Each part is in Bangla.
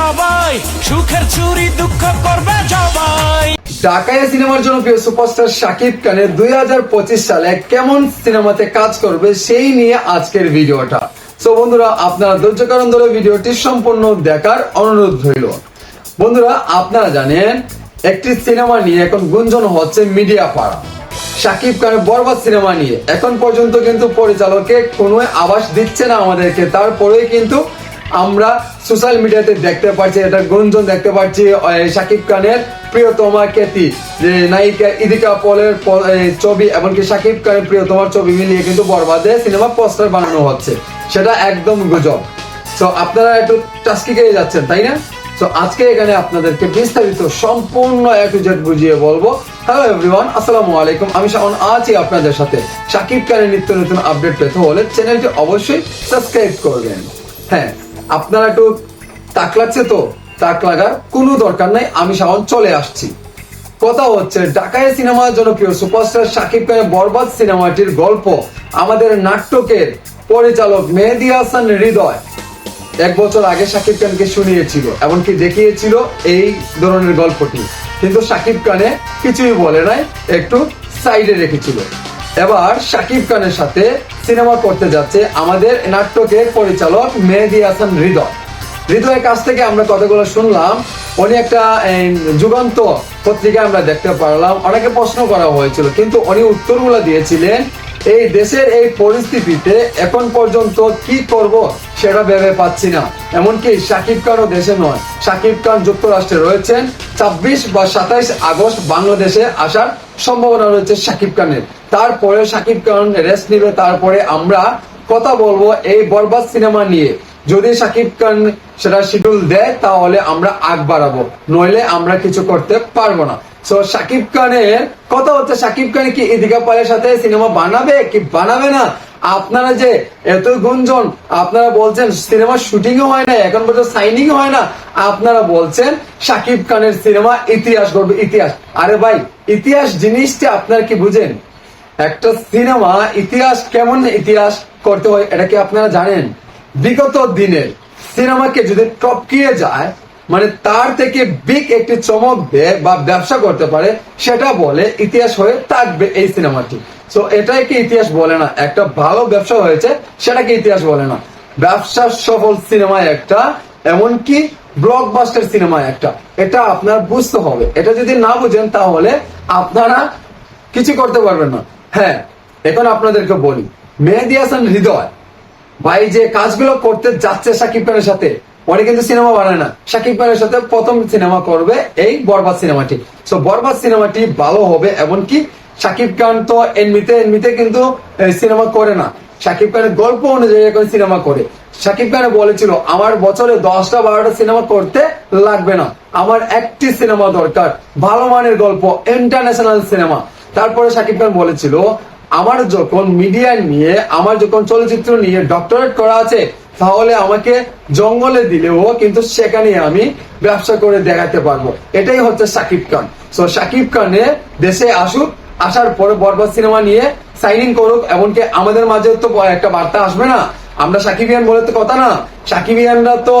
সবাই, সুখের চুরি, দুঃখ করবে সবাই। ঢাকায় সিনেমার জনপ্রিয় সুপারস্টার শাকিব খানের দুই সালে কেমন সিনেমাতে কাজ করবে সেই নিয়ে আজকের ভিডিওটা। তো বন্ধুরা, আপনারা ধৈর্য কারণ ধরে ভিডিওটি সম্পূর্ণ দেখার অনুরোধ রইল। বন্ধুরা, আপনারা জানেন, একটি সিনেমা নিয়ে এখন গুঞ্জন হচ্ছে মিডিয়া পাড়া। শাকিব খানের বরবাদ সিনেমা নিয়ে। এখন পর্যন্ত কিন্তু পরিচালকে কোনো আবাস দিচ্ছে না আমাদেরকে, তারপরেই কিন্তু আমরা সোশ্যাল মিডিয়াতে দেখতে পাচ্ছি, এটা গুঞ্জন দেখতে পাচ্ছি শাকিব খানের প্রিয়তমা খ্যাতি যে নায়িকা ইদিকা পলের ছবি, এমনকি শাকিব খানের প্রিয়তমার ছবি মিলিয়ে কিন্তু বরবাদে সিনেমা পোস্টার বানানো হচ্ছে। সেটা একদম গুজব। তো আপনারা একটু টাস্কি খেয়ে যাচ্ছেন, তাই না? তো আজকে এখানে আপনাদেরকে বিস্তারিত সম্পূর্ণ এ টু জেড বুঝিয়ে বলব। হ্যালো এভরিওয়ান আসসালামু আলাইকুম। আমি শাওন আছি আপনাদের সাথে শাকিব খানের নিত্য নতুন আপডেট পেতে হলে চ্যানেলটি অবশ্যই সাবস্ক্রাইব করবেন। হ্যাঁ আপনারা একটু তাক লাগছে তো? তাক লাগার কোনো দরকার নাই, আমি শাওন চলে আসছি। কথা হচ্ছে, ঢাকায় সিনেমার জনপ্রিয় সুপারস্টার শাকিব খানের বরবাদ সিনেমাটির গল্প, আমাদের নাট্যকের পরিচালক মেহেদি হাসান হৃদয়। এক বছর আগে শাকিব খানকে শুনিয়েছিল, এমনকি দেখিয়েছিল এই ধরনের গল্পটি। কিন্তু শাকিব খানে কিছুই বলে নাই, একটু সাইডে রেখেছিল। এবার শাকিব খানের সাথে সিনেমা করতে যাচ্ছে আমাদের নাট্যকের পরিচালক মেহেদি হাসান হৃদয়। হৃদয়ের কাছ থেকে আমরা কতগুলো শুনলাম। উনি একটা যুগান্ত পত্রিকা আমরা দেখতে পারলাম। অনেকে প্রশ্ন করা হয়েছিল, কিন্তু উনি উত্তরগুলো দিয়েছিলেন, এই দেশের এই পরিস্থিতিতে এখন পর্যন্ত কি করব? সেটা ভেবে পাচ্ছি না। এমনকি শাকিব খানও দেশে নয়। শাকিব খান যুক্তরাষ্ট্রে রয়েছেন। ছাব্বিশ বা সাতাইশ আগস্ট বাংলাদেশে আসার সম্ভাবনা রয়েছে শাকিব খানের। তারপরে শাকিব খান রেস্ট নিবে, তারপরে আমরা কথা বলব এই বরবাদ সিনেমা নিয়ে। যদি শাকিব খান সেটা শিডিউল দেয়, তাহলে আমরা আগ বাড়াবো। নইলে আমরা কিছু করতে পারব না। সো শাকিব খানের কথা হচ্ছে, শাকিব খান কি ইদিকা পালের সাথে সিনেমা বানাবে কি বানাবে না? আপনারা যে এত গুঞ্জন, আপনারা বলছেন সিনেমা শুটিং হয় না, এখন পর্যন্ত সাইনিং হয় না, আপনারা বলছেন শাকিব খানের সিনেমা ইতিহাস গড়বে, ইতিহাস। আরে ভাই, ইতিহাস জিনিসটা আপনারা কি বুঝেন? একটা সিনেমা ইতিহাস কেমন ইতিহাস করতে হয়, এটা কি আপনারা জানেন? বিগত দিনের সিনেমাকে যদি টপকিয়ে যায় মানে তার থেকে বিগ একটি চমক দেয় বা ব্যবসা করতে পারে, সেটা বলে ইতিহাস হয়ে থাকবে এই সিনেমাটি। তো এটাই কি ইতিহাস বলে না? একটা ভালো ব্যবসা হয়েছে সেটাকে ইতিহাস বলে না? ব্যবসা সফল সিনেমা একটা, এমনকি ব্লকবাস্টার সিনেমা একটা। এটা আপনার বুঝতে হবে। এটা যদি না বুঝেন, তাহলে আপনারা কিছু করতে পারবেন না। হ্যাঁ এখন আপনাদেরকে বলি। মেহেদি হাসান হৃদয়, ভাই যে কাজগুলো করতে যাচ্ছে সাকিব খানের সাথে উনি কিন্তু সিনেমা বানায় না। সাকিব খানের সাথে প্রথম সিনেমা করবে এই বরবাদ সিনেমাটি। সো বরবাদ সিনেমাটি ভালো হবে, এমনকি সাকিব খান তো এমনিতে এমনিতে কিন্তু সিনেমা করে না। সাকিব খানের গল্প অনুযায়ী এখন সিনেমা করে। সাকিব খান বলেছিল, আমার বছরে দশটা, বারোটা সিনেমা করতে লাগবে না। আমার একটি সিনেমা দরকার, ভালো মানের গল্প ইন্টারন্যাশনাল সিনেমা। তারপরে সাকিব খান বলেছিল, আমার যখন মিডিয়া নিয়ে, আমার যখন চলচ্চিত্র নিয়ে ডক্টরেট করা আছে, তাহলে আমাকে জঙ্গলে দিলেও কিন্তু সেখানে আমি ব্যবসা করে দেখাতে পারব। এটাই হচ্ছে সাকিব খান। সো সাকিব খানে দেশে আসুক আসার পরে বরবাদ সিনেমা নিয়ে সাইনিং করুক, এমনকি আমাদের মাঝে তো একটা বার্তা আসবে না। আমরা সাকিবিয়ান বলে তো কথা না। সাকিবিয়ানরা তো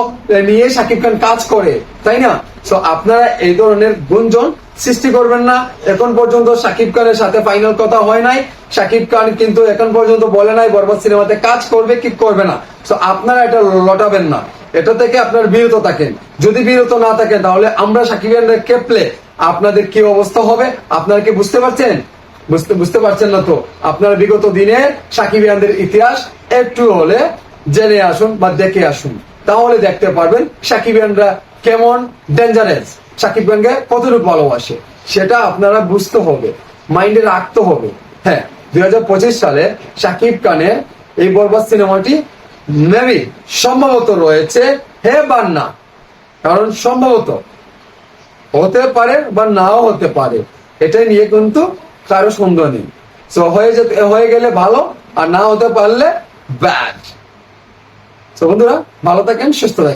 নিয়ে সাকিব খান কাজ করে, তাই না? সো আপনারা এই ধরনের গুঞ্জন সৃষ্টি করবেন না। এখন পর্যন্ত সাকিব খানের সাথে ফাইনাল কথা হয় নাই। সাকিব খান কিন্তু এখন পর্যন্ত বলে নাই, বরবাদ সিনেমাতে কাজ করবে কি করবে না। তো আপনারা এটা লটাবেন না। এটা থেকে আপনার বিরত থাকেন। যদি বিরত না থাকেন, তাহলে আমরা সাকিব সাকিবিয়ানদের কেপলে আপনাদের কি অবস্থা হবে? আপনারা কি বুঝতে পারছেন? বুঝতে বুঝতে পারছেন না তো? আপনারা বিগত দিনে সাকিবিয়ানদের ইতিহাস একটু হলে জেনে আসুন বা দেখে আসুন। তাহলে দেখতে পারবেন সাকিবিয়ানরা কেমন ডেঞ্জারাস সাকিব খানকে কতটুকু ভালোবাসে? সেটা আপনারা বুঝতে হবে, মাইন্ডে রাখতে হবে। হ্যাঁ দুই হাজার পঁচিশ সালে সাকিব খানের এই বরবাদ সিনেমাটি মেবি সম্ভবত রয়েছে হে বা না কারণ সম্ভবত হতে পারে বা নাও হতে পারে। এটা নিয়ে কিন্তু কারও সন্দেহ নেই। সো হয়ে যেতে হয়ে গেলে ভালো, আর না হতে পারলে ব্যাড তো বন্ধুরা, ভালো থাকেন, সুস্থ থাকেন।